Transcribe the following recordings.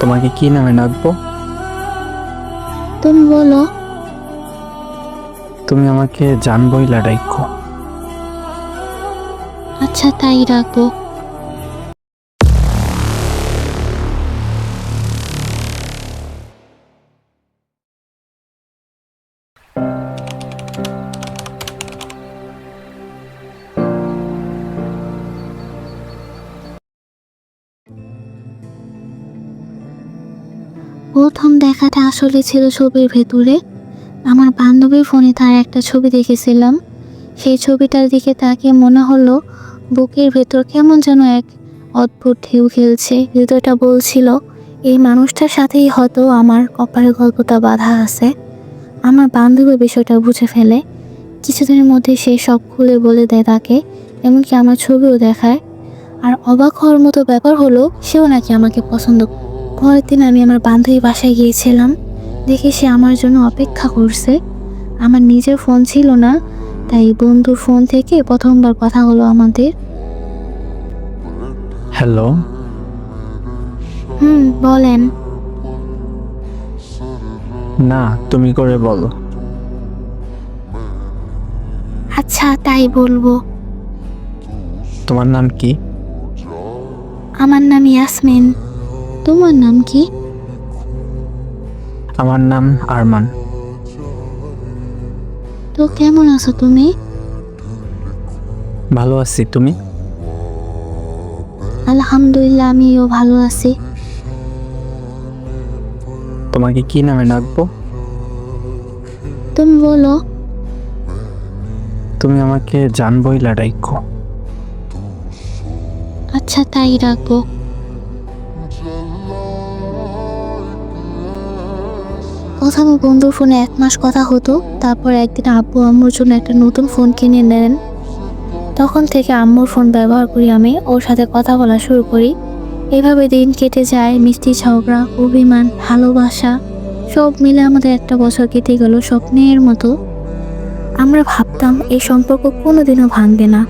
তোমাকে কি নামে ডাকবো? তুমি বলো। তুমি আমাকে জানবই লাডাইকো। আচ্ছা তাই রাখব। প্রথম দেখাটা আসলে ছিল ছবির ভেতরে। আমার বান্ধবীর ফোনে তার একটা ছবি দেখেছিলাম। সেই ছবিটার দিকে তাকে মনে হলো, বুকের ভেতর কেমন যেন এক অদ্ভুত ঢেউ খেলছে। হৃদয়টা বলছিল, এই মানুষটার সাথেই হয়তো আমার কপালের গল্পটা বাধা আছে। আমার বান্ধবী বিষয়টা বুঝে ফেলে। কিছুদিনের মধ্যে সে সব খুলে বলে দেয় তাকে, এমনকি আমার ছবিও দেখায়। আর অবাক হওয়ার মতো ব্যাপার হলো, সেও নাকি আমাকে পছন্দ করে। পরের দিন আমি আমার বান্ধবী বাসায় গিয়েছিলাম। দেখে সে আমার জন্য অপেক্ষা করছে। আমার নিজের ফোন ছিল না তাই বন্ধুর ফোন থেকে প্রথমবার কথা হলো আমাদের। হ্যালো। হুম বলেন। না তুমি করে বলো। আচ্ছা তাই বলব। তোমার নাম কি? আমার নাম ইয়াসমিন। তোমার নাম কি? আমার নাম আরমান। তো কেমন আছো তুমি? ভালো আছি তুমি? আলহামদুলিল্লাহ আমিও ভালো আছি। তোমাকে কি নামে ডাকবো? তুমি বলো। তুমি আমাকে জানবইলা ডাইকো। আচ্ছা তাই রাখব প্রথম বন্ধুর ফোনে এক মাস কথা হতো, তারপর একদিন আব্বু আম্মুর জন্য একটা নতুন ফোন কিনে নেন। তখন থেকে আম্মুর ফোন ব্যবহার করি আমি, ওর সাথে কথা বলা শুরু করি। এভাবে দিন কেটে যায়, মিষ্টি, ঝগড়া, অভিমান, ভালোবাসা, সব মিলে আমাদের একটা বছর কেটে গেল স্বপ্নের মতো। আমরা ভাবতাম, এই সম্পর্ক কোনোদিনও ভাঙবে না।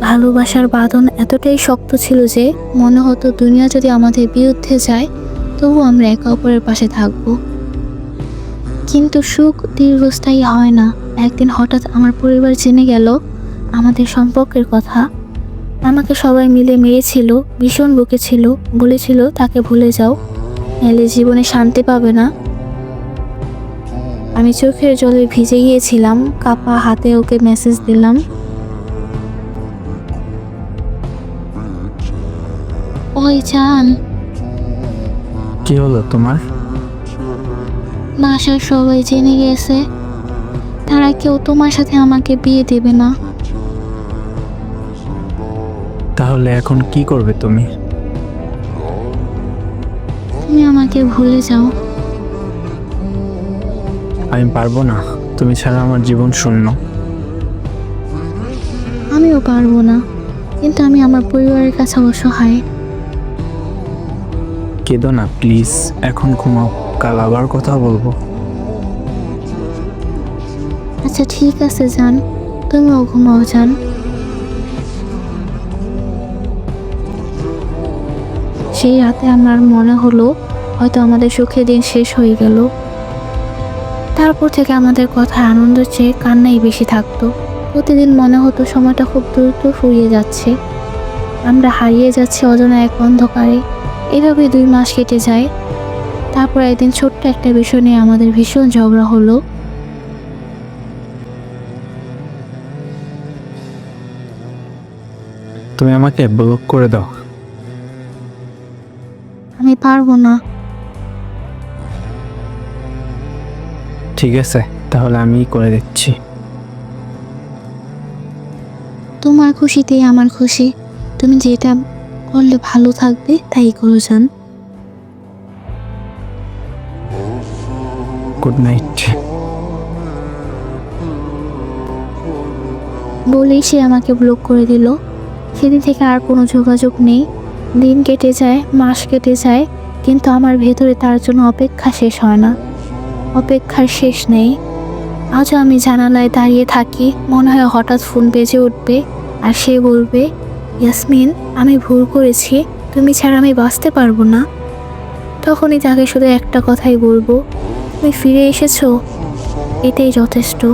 ভালোবাসার বাঁধন এতটাই শক্ত ছিল যে, মনে হতো দুনিয়া যদি আমাদের বিরুদ্ধে যায় তবু আমরা একে অপরের পাশে থাকব। কিন্তু সুখ দীর্ঘস্থায়ী হয় না। একদিন হঠাৎ আমার পরিবার জেনে গেল আমাদের সম্পর্কের কথা। আমাকে সবাই মিলে মেরেছিল ভীষণ বকেছিল বলেছিল, তাকে ভুলে যাও এলে জীবনে শান্তি পাবে না। আমি চোখের জলে ভিজে গিয়েছিলাম, কাপা হাতে ওকে মেসেজ দিলাম। ওই চান কি হলো তোমার? বাসার সবাই জেনে গেছে। তারা কেউ তোমার সাথে আমাকে বিয়ে দেবে না। তাহলে এখন কি করবে তুমি? তুমি আমাকে ভুলে যাও। আমি পারব না। তুমি ছাড়া আমার জীবন শূন্য। আমিও পারব না। কিন্তু আমি আমার পরিবারের কাছে অসহায়। কেঁদো না প্লিজ। এখন ঘুমাও। কাল আবার কথা বলব। আচ্ছা ঠিক আছে যান তুমিও ঘুমাও যান সেই রাতে আমার মনে হলো, হয়তো আমাদের সুখের দিন শেষ হয়ে গেল। তারপর থেকে আমাদের কথা আনন্দের চেয়ে কান্নাই বেশি থাকতো। প্রতিদিন মনে হতো সময়টা খুব দ্রুত ফুরিয়ে যাচ্ছে। আমরা হারিয়ে যাচ্ছি অজানা এক অন্ধকারে। এভাবে দুই মাস কেটে যায়। তারপর একদিন ছোট্ট একটা বিষয় নিয়ে আমাদের ভীষণ ঝগড়া হলো। তুমি আমাকে ব্লক করে দাও। আমি পারব না। ঠিক আছে তাহলে আমি করে দিচ্ছি। তোমার খুশিতেই আমার খুশি। তুমি যেটা করলে ভালো থাকবে তাই করো যান গুড নাইট। বলেই সে আমাকে ব্লক করে দিল। সেদিন থেকে আর কোনো যোগাযোগ নেই। দিন কেটে যায়, মাস কেটে যায়, কিন্তু আমার ভেতরে তার জন্য অপেক্ষা শেষ হয় না। অপেক্ষার শেষ নেই। আজও আমি জানালায় দাঁড়িয়ে থাকি, মনে হয় হঠাৎ ফোন বেজে উঠবে, আর সে বলবে, ইয়াসমিন, আমি ভুল করেছি, তুমি ছাড়া আমি বাঁচতে পারব না। তখনই তাকে শুধু একটা কথাই বলব তুমি ফিরে এসেছ? এটাই যথেষ্ট।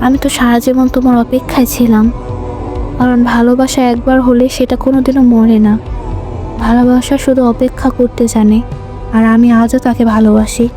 আমি তো সারা জীবন তোমার অপেক্ষায় ছিলাম। কারণ ভালোবাসা একবার হলে সেটা কোনো দিনও মরে না। ভালোবাসা শুধু অপেক্ষা করতে জানে, আর আমি আজও তাকে ভালোবাসি।